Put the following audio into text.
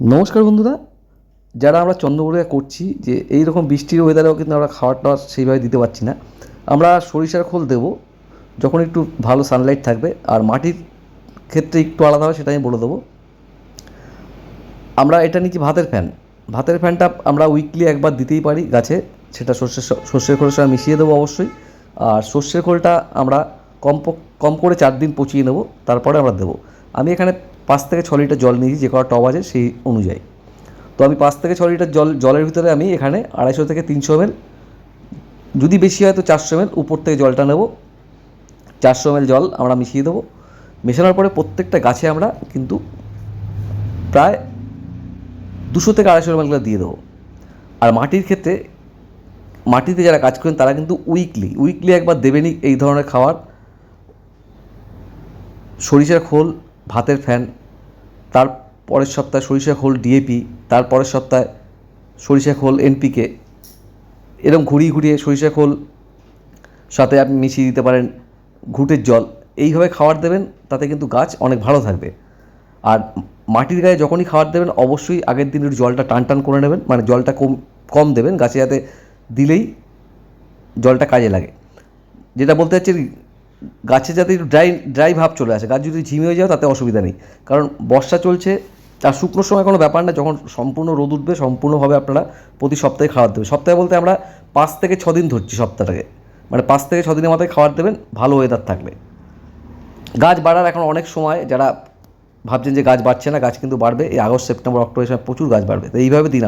নমস্কার বন্ধুরা। যারা আমরা চন্দ্রপুরে করছি যে এই রকম বৃষ্টির ওয়েদারেও কিন্তু আমরা খাবার টাবার সেইভাবে দিতে পারছি না। আমরা সরিষার খোল দেব, যখন একটু ভালো সানলাইট থাকবে, আর মাটির ক্ষেত্রে একটু আলাদা হবে সেটা আমি বলে দেবো। আমরা এটা নিচ্ছি ভাতের ফ্যান ভাতের ফ্যানটা আমরা উইকলি একবার দিতেই পারি গাছে, সেটা সর্ষের সর্ষের খোলের সঙ্গে মিশিয়ে দেবো অবশ্যই। আর সর্ষের খোলটা আমরা কম কম করে চার দিন পচিয়ে নেব, তারপরে আমরা দেবো। আমি এখানে পাঁচ থেকে ছ লিটার জল নিয়েছি, যে কটা টব আছে সেই অনুযায়ী। তো আমি পাঁচ থেকে ছ লিটার জল, জলের ভিতরে আমি এখানে আড়াইশো থেকে তিনশো এমএল যদি বেশি হয় তো চারশো এমএল উপর থেকে জলটা নেব। চারশো এমএল জল আমরা মিশিয়ে দেবো। মেশানোর পরে প্রত্যেকটা গাছে আমরা কিন্তু প্রায় দুশো থেকে আড়াইশো এমএল দিয়ে দেবো। আর মাটির ক্ষেত্রে, মাটিতে যারা কাজ করেন তারা কিন্তু উইকলি উইকলি একবার দেবেনই এই ধরনের খাবার সরিষার খোল ভাতের ফ্যান, তার পরের সপ্তাহে সরিষা খোল ডিএপি তার পরের সপ্তাহে সরিষা খোল এনপিকে এরকম ঘুরিয়ে ঘুরিয়ে সরিষা খোল সাথে আপনি মিশিয়ে দিতে পারেন ঘুটের জল। এইভাবে খাবার দেবেন, তাতে কিন্তু গাছ অনেক ভালো থাকবে। আর মাটির গায়ে যখনই খাবার দেবেন, অবশ্যই আগের দিন একটু জলটা টান টান করে নেবেন মানে জলটা কম কম দেবেন, গাছে যাতে দিলেই জলটা কাজে লাগে। যেটা বলতে চাচ্ছি গাছে যাতে একটু ড্রাই ড্রাই ভাব চলে আসে, গাছ যদি ঝিমে হয়ে যায় তাতে অসুবিধা নেই। কারণ বর্ষা চলছে, আর শুকনোর সময় কোনো ব্যাপার না, যখন সম্পূর্ণ রোদ উঠবে, সম্পূর্ণভাবে আপনারা প্রতি সপ্তাহে খাবার দেবেন। সপ্তাহে বলতে আমরা পাঁচ থেকে ছ দিন ধরছি সপ্তাহটাকে। মানে পাঁচ থেকে ছ দিনের মাথায় খাবার দেবেন, ভালো ওয়েদার থাকলে। গাছ বাড়ার এখন অনেক সময় যারা ভাবছেন যে গাছ বাড়ছে না, গাছ কিন্তু বাড়বে, এই আগস্ট, সেপ্টেম্বর, অক্টোবর সময় প্রচুর গাছ বাড়বে। তো এইভাবে দিন